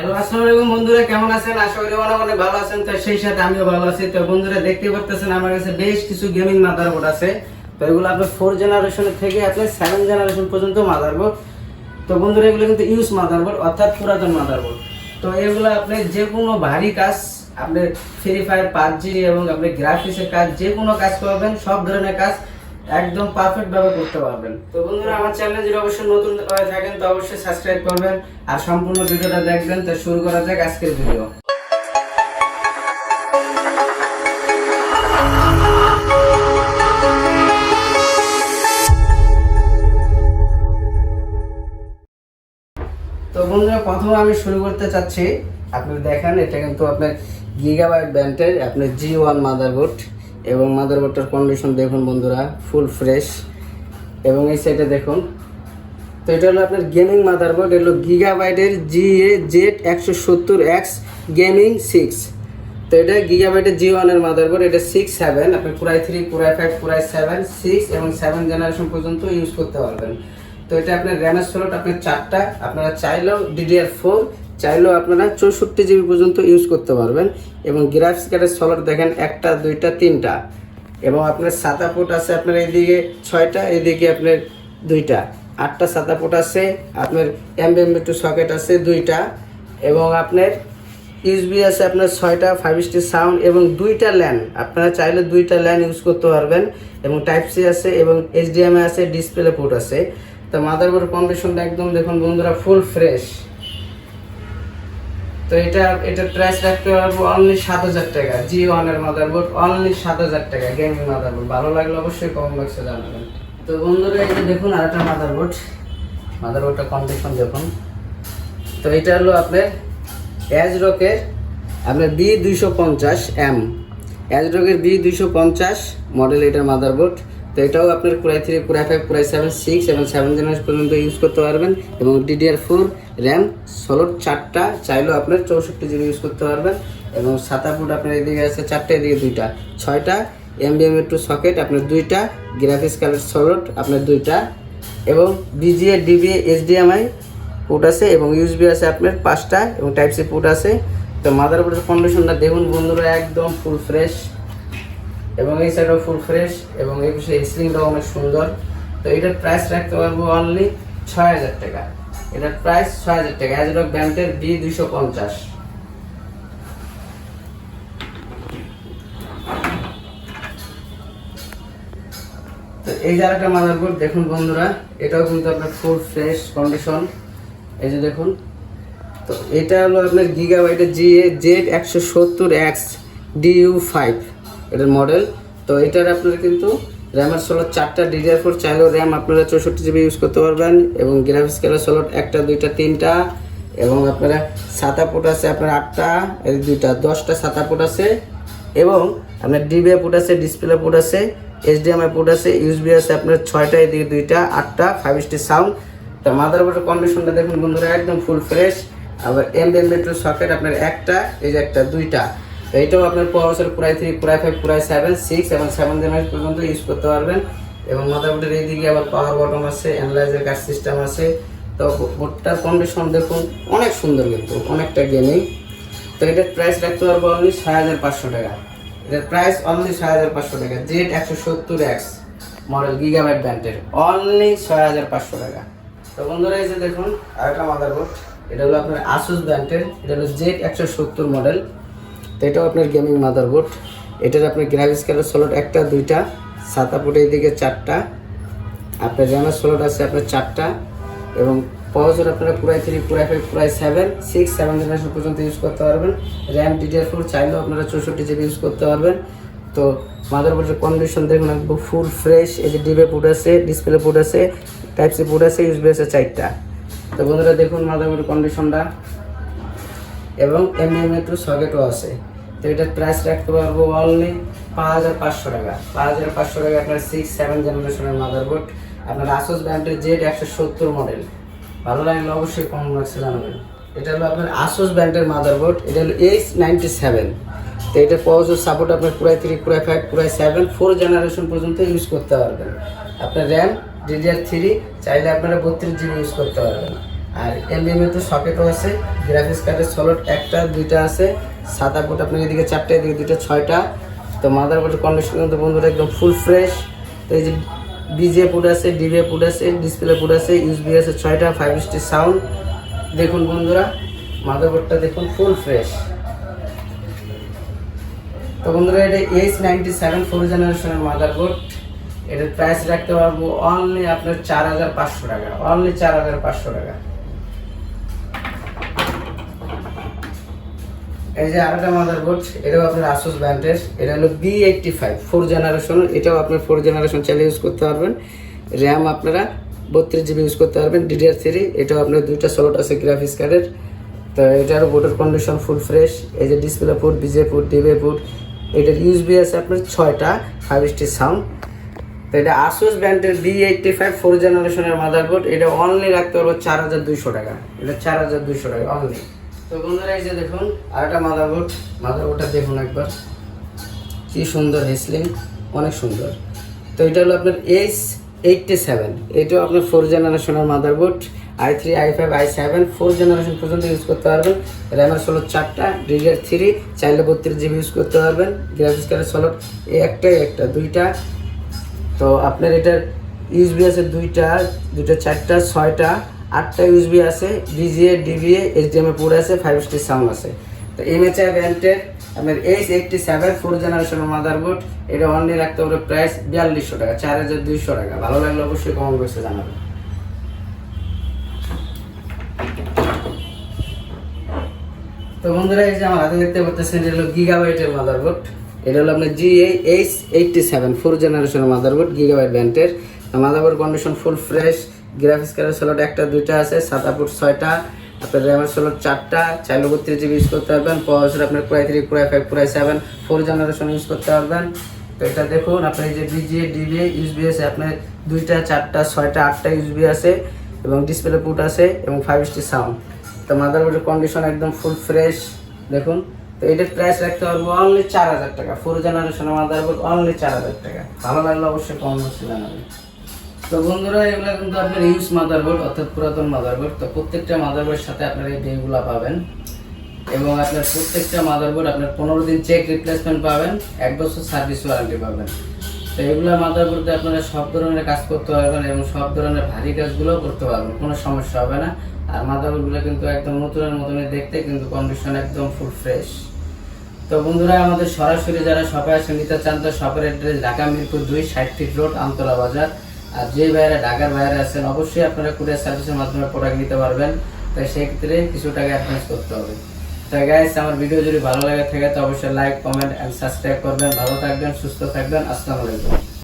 Hello, আসসালামু বন্ধুরা, কেমন আছেন? আশা করি অনেক অনেক ভালো আছেন। তো সেই সাথে আমিও ভালো আছি। তো বন্ধুরা, দেখতে পারতেছেন আমার কাছে বেশ কিছু গেমিং মাদারবোর্ড আছে। তো এগুলো আপনার ফোর জেনারেশনের থেকে আপনার সেভেন জেনারেশন পর্যন্ত মাদারবোর্ড তো বন্ধুরা, এগুলো কিন্তু ইউজ মাদারবোর্ড অর্থাৎ পুরাতন মাদারবোর্ড তো এগুলো আপনি যে কোনো ভারী কাজ আপনি ফ্রি ফায়ার পাবজি এবং আপনি গ্রাফিক্সের কাজ, যে কোনো কাজ করবেন সব ধরনের কাজ। একদম পারফেক্ট ভাবে করতে পারবেন। তো বন্ধুরা, আমার চ্যানেলে যদি অবশ্যই নতুন হয়ে থাকেন, তো অবশ্যই সাবস্ক্রাইব করবেন। আর সম্পূর্ণ ভিডিওটা দেখবেন, তো শুরু করা যাক আজকের ভিডিও। তো বন্ধুরা, প্রথমে আমি শুরু করতে চাচ্ছি। আপনি দেখেন, এটা কিন্তু আপনার গিগাবাইট ব্যান্ডের আপনার জি ওয়ান মাদারবোর্ড এবং মাদারবোর্ডটার কন্ডিশন দেখুন বন্ধুরা ফুল ফ্রেশ এবং এই সাইডে দেখুন, তো এটা হলো আপনার গেমিং মাদারবোর্ড এগুলো গিগাবাইটের জি এ জেড একশো সত্তর এক্স গেমিং সিক্স তো এটা গিগাবাইটের জি ওয়ানের মাদারবোর্ড এটা সিক্স সেভেন আপনি পুরাই থ্রি পুরাই ফাইভ পুরাই সেভেন সিক্স এবং সেভেন জেনারেশন পর্যন্ত ইউজ করতে পারবেন। তো এটা আপনার র্যামের স্লট আপনার চারটা, আপনারা চাইলেও ডিডিআর ফোর চাইলেও আপনারা চৌষট্টি জিবি পর্যন্ত ইউজ করতে পারবেন। এবং গ্রাফিক্স কার্ডের স্লট দেখেন, একটা, দুইটা, তিনটা। এবং আপনার সাতা পোর্ট আছে আপনার এইদিকে ছয়টা, এইদিকে আপনার দুইটা। আটটা সাদা পোর্ট আছে, আপনার এমবিএম টু সকেট আছে, দুইটা। এবং আপনার ইউসবি আছে আপনার ছয়টা ফাইভ স্টার সাউন্ড এবং দুইটা ল্যান আপনারা চাইলে দুইটা ল্যান ইউজ করতে পারবেন। এবং টাইপ সি আছে এবং এইচডিএমআই আছে ডিসপ্লে পোর্ট আছে। তো মাদারবোর্ড কন্ডিশনটা একদম দেখুন বন্ধুরা ফুল ফ্রেশ তো এটা, এটার প্রাইস রাখতে পারব অনলি সাত হাজার টাকা জি ওয়ানের মাদারবোর্ড অনলি সাত হাজার টাকা গেমিং মাদারবোর্ড ভালো লাগলে অবশ্যই কম বক্সে জানাবেন। তো বন্ধুরা এটা দেখুন আর একটা মাদারবোর্ড মাদারবোর্ডটা কন্ডিশন দেখুন। তো এটা হলো আপনার অ্যাজরকের আপনার বি দুইশো পঞ্চাশ এম অ্যাজরকের বি দুইশো পঞ্চাশ মডেল এটার মাদারবোর্ড তো এটাও আপনার core i three কুড়াই five কুড়াই seven six এবং সেভেন জেনারেশন পর্যন্ত ইউজ করতে পারবেন এবং ডিডিআর ফোর র্যাম ষোলো চারটা চাইলেও আপনার চৌষট্টি জিবি ইউজ করতে পারবেন এবং সাতা ফুট আপনার এদিকে আছে চারটে, এদিকে দুইটা। ছয়টা এমবিএম টু সকেট আপনার দুইটা গ্রাফিক্স কার্ডের সলট আপনার দুইটা এবং বিজিএ ডিবিএ এইচডিএমআই পোর্ট আছে এবং ইউএসবি আছে আপনার পাঁচটা এবং টাইপ সি পোর্ট আছে। তো মাদার মাদারবোর্ডের কন্ডিশনটা দেখুন বন্ধুরা, একদম ফুল ফ্রেশ এবং এই সাইডও ফুল ফ্রেশ এবং এই পাশে স্লিংটাও অনেক সুন্দর। তো এটার প্রাইস রাখতে পারব অনলি ছয় হাজার টাকা। এটার প্রাইস ছয় হাজার টাকা। অ্যাজরক ব্যান্ডের বি দুইশো পঞ্চাশ। তো এই যে আরেকটা মাদারবোর্ড দেখুন বন্ধুরা, এটাও কিন্তু আপনার ফুল ফ্রেশ কন্ডিশন এই যে দেখুন, তো এটা হলো আপনার গিগাবাইটের জি এ জেড একশো সত্তর এক্স ডিইউ ফাইভ এটার মডেল তো এটার আপনার কিন্তু র্যামের স্লট চারটা ডিডিআর ফোর চাইলেও র্যাম আপনারা চৌষট্টি জিবি ইউজ করতে পারবেন এবং গ্রাফিক্স কার্ডের স্লট একটা, দুইটা, তিনটা এবং আপনারা সাতা পোর্ট আছে আপনার আটটা, এই দুইটা, দশটা সাতা পোর্ট আছে এবং আপনার ডিবিএ পোর্ট আছে ডিসপ্লে পোর্ট আছে এইচডিএমআই পোর্ট আছে ইউএসবি আছে, আপনার ছয়টা, এদিকে দুইটা, আটটা ফাইভ স্টার সাউন্ড তো মাদারবোর্ডের কন্ডিশনটা দেখুন বন্ধুরা, একদম ফুল ফ্রেশ আবার এমবিএম টু সকেট আপনার একটা, এই যে একটা, দুইটা। এইটাও আপনার প্রসেসর পুরাই three core i five core i seven six এবং সেভেন জেনারেশন পর্যন্ত ইউজ করতে পারবেন। এবং মাদারবোর্ডের এইদিকে আবার পাওয়ার বটম আছে অ্যানালাইজার কার্ড সিস্টেম আছে। তো বোর্ডটার কন্ডিশন দেখুন, অনেক সুন্দর কিন্তু, অনেকটা গেমিং তো এটার প্রাইস রাখতে পারব অনলি ছয় হাজার পাঁচশো টাকা। এটার প্রাইস অনলি ছয় হাজার পাঁচশো টাকা। জেড একশো সত্তর এক্স মডেল গিগাবাইট ব্যান্ডের। অনলি ছয় হাজার পাঁচশো টাকা। তো বন্ধুরা, এই যে দেখুন, আরেকটা মাদারবোর্ড এটা হলো আপনার আসুস ব্র্যান্ডের এটা হলো জেড একশো সত্তর মডেল তো এটাও আপনার গেমিং মাদারবোর্ড এটার আপনার গ্রাফিক্স কার্ডের স্লট একটা, দুইটা সাতা ফুটের দিকে চারটা, আপনার র্যামের স্লট আছে আপনার চারটা, এবং প্রসেসর আপনারা পুরাই থ্রি পুরাই ফাইভ পুরাই সেভেন সিক্স সেভেন জেনারেশন পর্যন্ত ইউজ করতে পারবেন। র্যাম ডিডিআর ফোর চাইলেও আপনারা চৌষট্টি জিবি ইউজ করতে পারবেন। তো মাদারবোর্ডের কন্ডিশন দেখুন একদম ফুল ফ্রেশ এই যে ডিবে পোর্ট আছে ডিসপ্লে পোর্ট আছে টাইপ সি পোর্ট আছে ইউসবি আছে চারটা। তো বন্ধুরা দেখুন মাদারবোর্ডের কন্ডিশনটা এবং এমএম টু সকেটও আছে। তো এটার প্রাইস রাখতে পারব অনলি পাঁচ হাজার পাঁচশো টাকা। পাঁচ হাজার পাঁচশো টাকা আপনার সিক্স সেভেন জেনারেশনের মাদারবোর্ড আপনার আসুস ব্র্যান্ডের জেড একশো সত্তর মডেল ভালো লাগলে অবশ্যই কম লাগছে জানাবেন। এটা হলো আপনার আসুস ব্র্যান্ডের মাদারবোর্ড এটা হলো এইচ নাইনটি সেভেন তো এটা প্রসেসর সাপোর্ট আপনার পুরাই থ্রি পুরাই ফাইভ পুরাই সেভেন ফোর জেনারেশন পর্যন্ত ইউজ করতে পারবেন। আপনার র্যাম ডিডিআর থ্রি চাইলে আপনারা বত্রিশ জিবি ইউজ করতে পারবেন। আর এমবিএম তো সকেটও আছে গ্রাফিক্স কার্ডের সলট একটা, দুইটা আছে সাদা পোর্ট আপনার এদিকে চারটে, এদিকে দুইটা, ছয়টা। তো মাদারবোর্ডের কন্ডিশন কিন্তু বন্ধুরা একদম ফুল ফ্রেশ তো এই যে বিজে পুড আছে ডিবিএ পুড আছে ডিসপ্লে পুড আছে ইউসবি আছে, ছয়টা ফাইভ স্টার সাউন্ড দেখুন বন্ধুরা মাদারবোর্ডটা দেখুন ফুল ফ্রেশ তো বন্ধুরা, এটা এইচ নাইনটি সেভেন ফোর জেনারেশনের মাদারবোর্ড এটার প্রাইস রাখতে পারব অনলি আপনার চার হাজার পাঁচশো টাকা অনলি চার হাজার পাঁচশো টাকা। এই যে আরেকটা মাদারবোর্ড এটাও আপনার আসুস ব্র্যান্ডের এটা হলো B eighty five four generation এটাও আপনার ফোর জেনারেশন চালিয়ে ইউজ করতে পারবেন। র্যাম আপনারা বত্রিশ জিবি ইউজ করতে পারবেন ডিডিআর থ্রি এটাও আপনার দুইটা স্লট আছে গ্রাফিক্স কার্ডের তো এটারও বোর্ডের কন্ডিশন ফুল ফ্রেশ এই যে display port VGA port DVI port এটার ইউজবি আছে আপনার ছয়টা ফাইভ স্টার সাউন্ড তো এটা আসুস ব্র্যান্ডের বি এইটটি ফাইভ ফোর জেনারেশনের মাদারবোর্ড এটা অনলি রাখতে পারব চার হাজার দুইশো টাকা। এটা চার হাজার দুইশো টাকা অনলি তো বন্ধুরা, এই যে দেখুন, আরেকটা মাদারবোর্ড মাদারবোর্ডটা দেখুন একবার। কি সুন্দর হেসলিং অনেক সুন্দর। তো এটা হলো আপনার এইচ এইটটি সেভেন এটাও আপনার ফোর জেনারেশনের motherboard i three i five i seven four generation পর্যন্ত ইউজ করতে পারবেন। র্যামের ষোলো চারটা ডিডিআর থ্রি চাইলে বত্রিশ জিবি ইউজ করতে পারবেন। গ্রাফিক্স কার্ডের ষোলো এই একটাই একটা, দুইটা। তো আপনার এটার ইউএসবি আছে দুইটা দুইটা, চারটা, ছয়টা। আটটা ইউএসবি আছে ডিজিএ ডিবিএ এইচডিএমএ পুরো আছে ফাইভ স্টার সাউন্ড আছে। তো এমএচআই ব্র্যান্ডের আপনার এইচ এইটটি সেভেন ফোর জেনারেশনের মাদারবোর্ড এটা অনলি রাখতে হবে প্রাইস বিয়াল্লিশশো টাকা, চার হাজার দুইশো টাকা। ভালো লাগলে অবশ্যই কমেন্ট বক্সে জানাবেন। তো বন্ধুরা, এই যে আমার হাতে দেখতে পাচ্ছেন, এটা হলো গিগাবাইটের মাদারবোর্ড এটা হলো আপনার G H eighty seven four জেনারেশনের মাদারবোর্ড গিগাবাইট ব্র্যান্ডের motherboard condition full fresh graphics কার্ডের স্লট একটা, দুইটা আছে সাত ফুট ছয়টা, আপনার র্যামের স্লট চারটা, চাইলে বত্রিশ জিবি ইউজ করতে পারবেন প্রসেসর আপনার প্রায় থ্রি প্রায় ফাইভ প্রায় সেভেন ফোর জেনারেশন ইউজ করতে পারবেন। তো এটা দেখুন, আপনার এই যে বিজিএ ডিবিএ ইউসবি আছে, আপনার দুইটা, চারটা, ছয়টা, আটটা ইউসবি আছে, এবং ডিসপ্লে পুট আছে, এবং ফাইভ স্টি সাউন্ড তো মাদারবোর্ডের কন্ডিশন একদম ফুল ফ্রেশ দেখুন। তো এটার প্রাইস রাখতে পারব অনলি চার হাজার টাকা। ফোর জেনারেশনের মাদারবোর্ড অনলি চার হাজার টাকা। ভালো লাগলে অবশ্যই কম বসে জানাবেন। তো বন্ধুরা, এগুলো কিন্তু আপনার ইউজ মাদারবোর্ড, অর্থাৎ পুরাতন মাদারবোর্ড। তো প্রত্যেকটা মাদারবোর্ডের সাথে আপনারা এই ডেগুলো পাবেন। এবং আপনার প্রত্যেকটা মাদারবোর্ড আপনার পনেরো দিন চেক রিপ্লেসমেন্ট পাবেন, এক বছর সার্ভিস ওয়ারেন্টি পাবেন। তো এগুলো মাদারবোর্ডে আপনারা সব ধরনের কাজ করতে পারবেন এবং সব ধরনের ভারী কাজগুলোও করতে পারবেন, কোনো সমস্যা হবে না। আর মাদারবোর্ডগুলো কিন্তু একদম নতুনের মতনই দেখতে, কিন্তু কন্ডিশন একদম ফুল ফ্রেশ তো বন্ধুরা, আমাদের সরাসরি যারা শপে আসে নিতে চান তো শপের অ্যাড্রেস ঢাকা মিরপুর দুই, ষাট ফিট রোড আমতলা বাজার। আর যে বাইরে ঢাকার বাইরে আছেন, অবশ্যই আপনারা কুরিয়ার সার্ভিসের মাধ্যমে প্রোডাক্ট নিতে পারবেন। তাই সেক্ষেত্রে কিছু টাকা অ্যাডভান্স করতে হবে। তাই গাইস আমার ভিডিও যদি ভালো লাগে থাকে, তো অবশ্যই লাইক কমেন্ট অ্যান্ড সাবস্ক্রাইব করবেন। ভালো থাকবেন, সুস্থ থাকবেন। আসসালামু আলাইকুম।